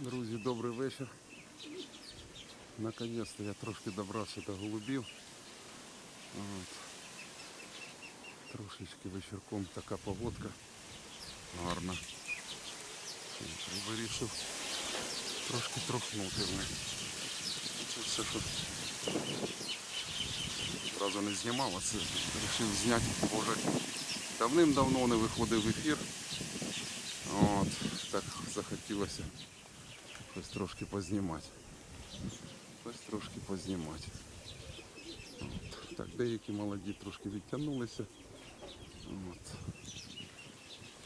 Друзі, добрий вечір. Наконец-то я трошки добрався до голубів. От. Трошечки вечірком така погодка. Гарна. Вирішив трошки трохнути в них. Це все, що одразу не знімав, а це вирішив зняти. Боже, давним-давно не виходив в ефір. От, так захотілося щось трошки познімати. Щось трошки познімати. От. Так, деякі молоді трошки відтягнулися. От.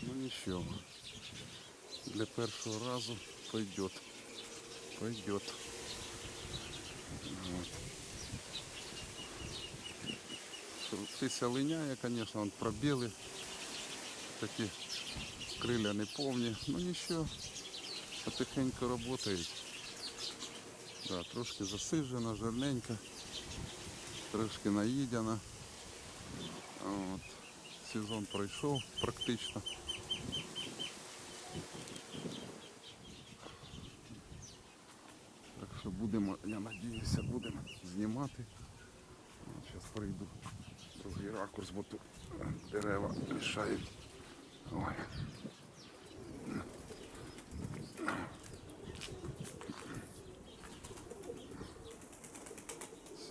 Ну нічого. Для першого разу пойдет. Пойдет. От. Птиця линяє, звісно, пробіли. Такі крилля не повні. Ну нічого, потихеньку працюють. Да, трошки засиджена, жирненька, трошки наїдена. От. Сезон пройшов практично. Так що будемо, я надіюся, будемо знімати. Зараз прийду другий ракурс, бо тут дерева мішають. Ой.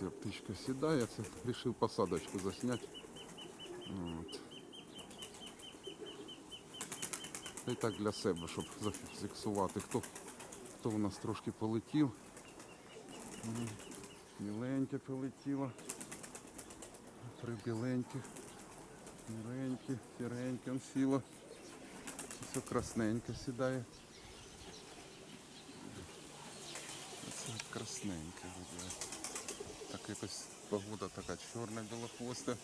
Все, птичка сідає, це вирішив посадочку засняти. От. Та так для себе, щоб зафіксувати, хто, хто в нас трошки полетів. Міленьке полетіло. Три біленьких, міленькі, сіренькі, он сіло. Все красненьке сідає. Це красненьке. Так якось погода така чорна білохвоста.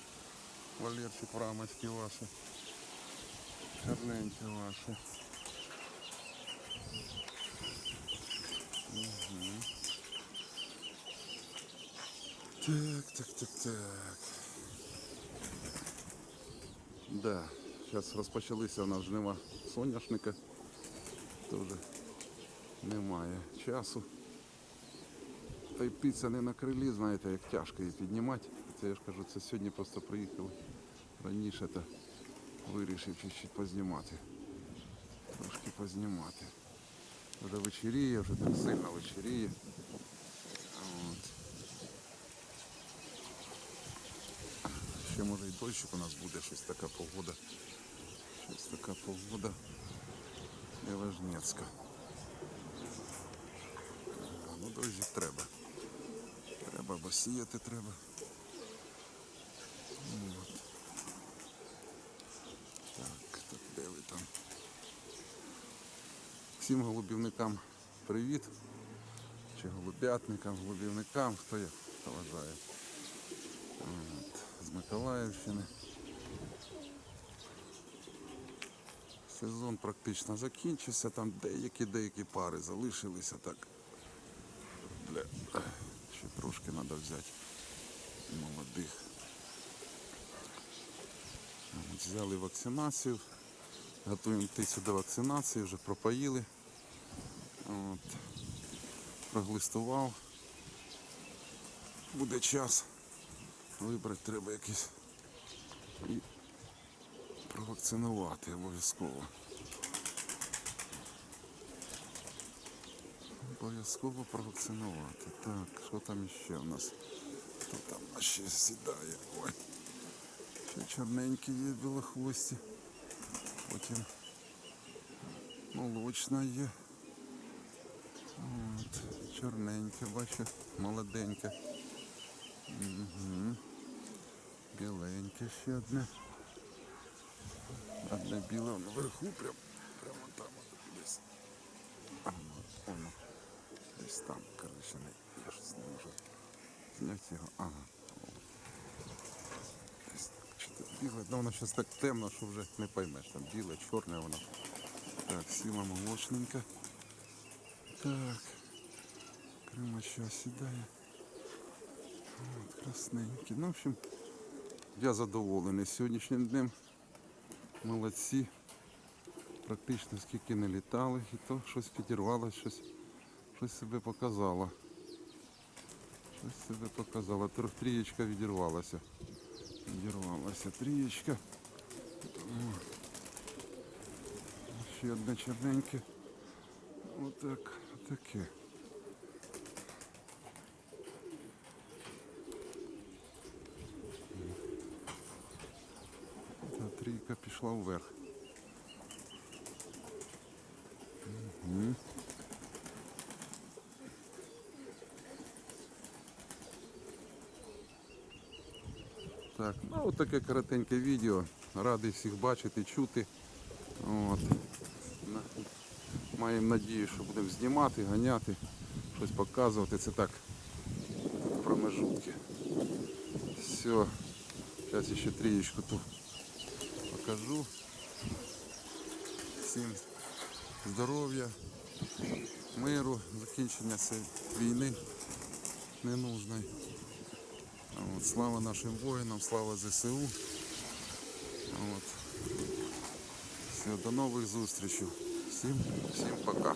Валерчик в рамочці ваші. Чорненькі ваші. Угу. Так, так, так, так. Да, зараз розпочалися у нас жнива соняшника. Теж немає часу. Птиця не на крилі, знаєте, як тяжко її піднімати. Це я ж кажу, це сьогодні просто приїхали раніше та вирішив чуть-чуть познімати. Трошки познімати. Вже вечеріє, вже так сильно вечеріє. От. Ще може і дощик у нас буде, щось така погода. Щось така погода. Неважнецька. Ну дощик треба. Треба, бо сіяти треба. От. Так, так, де ви там? Всім голубівникам привіт. Чи голубятникам, голубівникам, хто як вважає. От, з Миколаївщини. Сезон практично закінчився, там деякі-деякі пари залишилися так. Бля, ще трошки треба взяти молодих. Взяли вакцинацію, готуємо птицю до вакцинації, вже пропоїли. От, проглистував. Буде час. Вибрати треба якийсь і провакцинувати обов'язково. Обов'язково провакцинувати. Так, що там ще у нас? Хто там ще сідає? Ой. Ще чорненькі є білохвості. Потім молочна є. От, чорненьке, бачу, молоденьке. Угу. Біленьке ще одне. Одне біле воно вверху, прям, прямо там от десь. А, от воно. Десь там, коротше, не, я щось не можу зняти його. Ага. Біле, ну воно зараз так темно, що вже не поймеш. Там біле, чорне воно. Так, сіла молочненька. Так. Кримача сідає. От, красненький. Ну, в общем, я задоволений сьогоднішнім днем. Молодці. Практично скільки не літали, і то щось підірвалося, щось, щось себе показало. Щось себе показало. Тр- Трієчка відірвалася. Відірвалася трієчка. О. Ще одне чорненьке. Отак, таке. Та трійка пішла вверх. Так, ну от таке коротеньке відео. Радий всіх бачити, чути. От. Маємо надію, що будемо знімати, ганяти, щось показувати. Це так промежутки. Все. Зараз ще трієчку тут покажу. Всім здоров'я, миру, закінчення цієї війни ненужної. От, слава нашим воїнам, слава ЗСУ. От. Все, до нових зустрічей. Всім, всім пока.